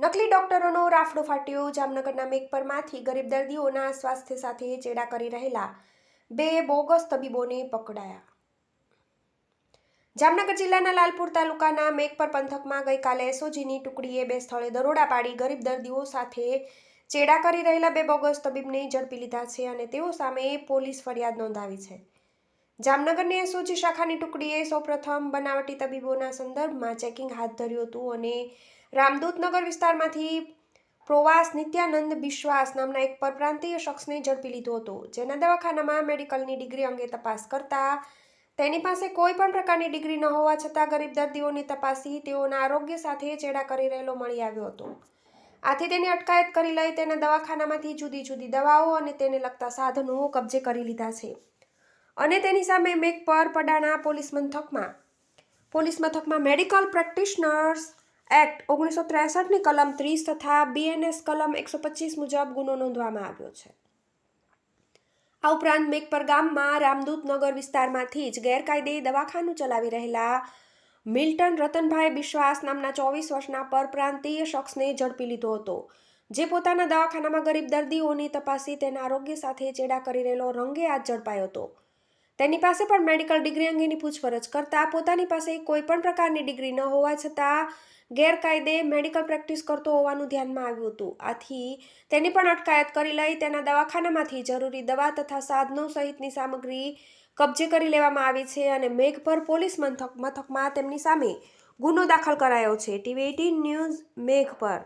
નકલી ડોક્ટરોનો રાફડો ફાટ્યો. જામનગરના મેઘપરમાંથી ગરીબ દર્દીઓના સ્વાસ્થ્ય સાથે ચેડા કરી રહેલા બે બોગસ તબીબોને પકડાયા. જામનગર જિલ્લાના લાલપુર તાલુકાના મેઘપર પંથકમાં ગઈકાલે એસઓજીની ટુકડીએ બે સ્થળે દરોડા પાડી ગરીબ દર્દીઓ સાથે ચેડા કરી રહેલા બે બોગસ તબીબને ઝડપી લીધા છે અને તેઓ સામે પોલીસ ફરિયાદ નોંધાવી છે. જામનગરની એસઓજી શાખાની ટુકડીએ સૌપ્રથમ બનાવટી તબીબોના સંદર્ભમાં ચેકિંગ હાથ ધર્યું હતું અને રામદૂતનગર વિસ્તારમાંથી પ્રવાસ નિત્યાનંદ બિશ્વાસ નામના એક પરપ્રાંતીય શખ્સને ઝડપી લીધો હતો, જેના દવાખાનામાં મેડિકલની ડિગ્રી અંગે તપાસ કરતા તેની પાસે કોઈ પણ પ્રકારની ડિગ્રી ન હોવા છતાં ગરીબ દર્દીઓની તપાસી તેઓના આરોગ્ય સાથે ચેડા કરી રહેલો મળી આવ્યો હતો. આથી તેની અટકાયત કરી લઈ તેના દવાખાનામાંથી જુદી જુદી દવાઓ અને તેને લગતા સાધનો કબજે કરી લીધા છે. અને તેની સામે મેઘ પર પડાણા પોલીસ મથકમાં. પોલીસ મથકમાં મેડિકલ પ્રેક્ટિશનર્સ એક્ટ ઓગણીસો ત્રેસઠની કલમ ત્રીસ તથા બીએનએસ કલમ એકસો પચીસ મુજબ ગુનો નોંધવામાં આવ્યો છે. આ ઉપરાંત મેઘપર ગામમાં રામદૂત નગર વિસ્તારમાંથી જ ગેરકાયદે દવાખાનું ચલાવી રહેલા મિલ્ટન રતનભાઈ બિશ્વાસ નામના ચોવીસ વર્ષના પરપ્રાંતીય શખ્સને ઝડપી લીધો હતો, જે પોતાના દવાખાનામાં ગરીબ દર્દીઓની તપાસી તેના આરોગ્ય સાથે ચેડા કરી રહેલો રંગે હાથ ઝડપાયો હતો. તેની પાસે પણ મેડિકલ ડિગ્રી અંગેની પૂછપરછ કરતા પોતાની પાસે કોઈ પણ પ્રકારની ડિગ્રી ન હોવા છતાં ગેરકાયદે મેડિકલ પ્રેક્ટિસ કરતો હોવાનું ધ્યાનમાં આવ્યું હતું. આથી તેની પણ અટકાયત કરી લઈ તેના દવાખાનામાંથી જરૂરી દવા તથા સાધનો સહિતની સામગ્રી કબજે કરી લેવામાં આવી છે અને મેઘપર પોલીસ મથક મથકમાં તેમની સામે ગુનો દાખલ કરાયો છે. TV eighteen news Meghpar